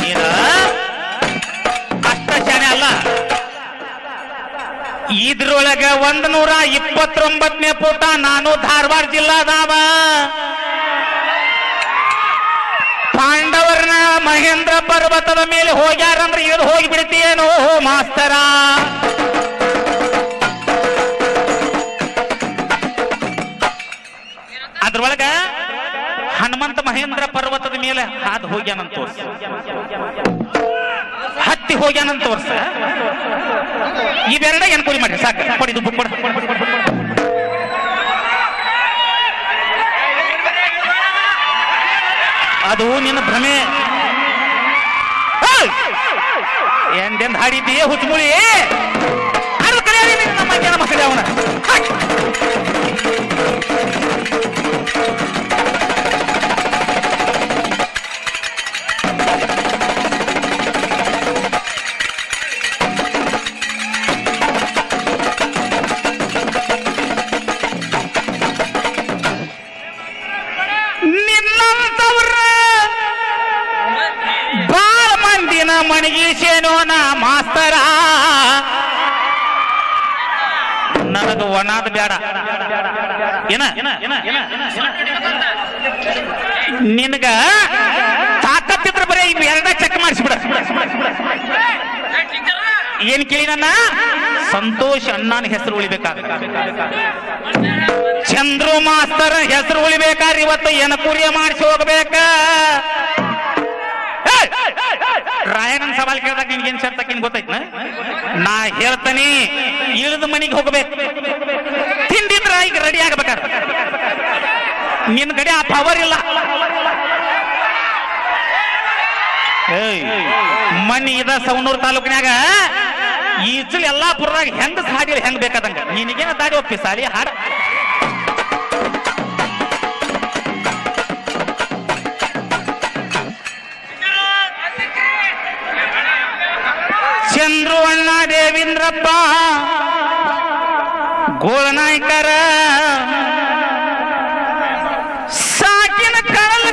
ನೀನ? ಅಷ್ಟ ಅಲ್ಲ. ಇದ್ರೊಳಗ ಒಂದ್ ನೂರ ಇಪ್ಪತ್ತೊಂಬತ್ತನೇ ಪುಟ ನಾನು ಧಾರವಾಡ ಜಿಲ್ಲಾದಾವ. ಪಾಂಡವರ್ನ ಮಹೇಂದ್ರ ಪರ್ವತದ ಮೇಲೆ ಹೋಗ್ಯಾರಂದ್ರೆ ಇದು ಹೋಗಿ ಬಿಡ್ತೀಯೇನೋ ಮಾಸ್ತರ. ಅದ್ರೊಳಗ ಹನುಮಂತ ಮಹೇಂದ್ರ ಪರ್ವತದ ಮೇಲೆ ಹಾದು ಹೋಗ್ಯಾನಂತ ತೋರ್ಸ. ಹತ್ತಿ ಹೋಗ್ಯಾನಂತ ತೋರ್ಸ. ಇವೆರಡ ಕೂಲಿ ಮಾಡಿ ಸಾಕು. ಕೊಡಿದು. ಅದು ನಿನ್ನ ಭ್ರಮೆ. ಎಂದೆಂದು ಹಾಡಿದ್ದೀಯೇ ಹುಚ್ಚುಮುಳಿ? ಅದು ಕರೆಯಾಗಿ ಮಣಗೀಸೇನೋ ನಾ ಮಾಸ್ತರ. ನನಗ ಒಣಾದ ಬೇಡ ಏನ? ನಿನಗ ತಾಕತ್ತಿದ್ರ ಬರೀ ಎರಡ ಚೆಕ್ ಮಾಡಿಸ್ಬಿಡ. ಏನ್ ಕೇಳಿ ನನ್ನ? ಸಂತೋಷ್ ಅಣ್ಣನ ಹೆಸರು ಉಳಿಬೇಕಾಗ ಚಂದ್ರು ಮಾಸ್ತರ್ ಹೆಸರು ಉಳಿಬೇಕಾದ್ರೆ ಇವತ್ತು ಏನ ಕುರಿಯ ಮಾಡಿಸಿ ಹೋಗ್ಬೇಕ! ರಾಯಣ್ಣನ ಸವಾಲ್ ಕೇಳಿದಾಗ ನಿನ್ಗೆ ಏನ್ ಸೇರ್ತಕ್ಕಿನ್ ಗೊತ್ತೈತ್ನ ನಾ ಹೇಳ್ತಾನೆ, ಇಳಿದ ಮನೆಗೆ ಹೋಗ್ಬೇಕು. ತಿಂದಿದ್ರ ಈಗ ರೆಡಿ ಆಗ್ಬೇಕಾರ. ನಿನ್ ಕಡೆ ಆ ಪವರ್ ಇಲ್ಲ. ಮಣ್ಣಿ ಇದ ಸವಣೂರ್ ತಾಲೂಕಿನ್ಯಾಗ, ಈಚಲ್ ಎಲ್ಲಾಪುರದಾಗ ಹೆಂಗ್ ಹಾಡಿ ಹೆಂಗ್ ಬೇಕಾದಂಗ? ನಿನಗೇನ ದಾಡಿ ಒಪ್ಪಿ ಸಾಲಿ ಹಾಡ. ಚಂದ್ರು ಅಣ್ಣ ದೇವೇಂದ್ರಪ್ಪ ಗೋಳನಾಯ್ಕರ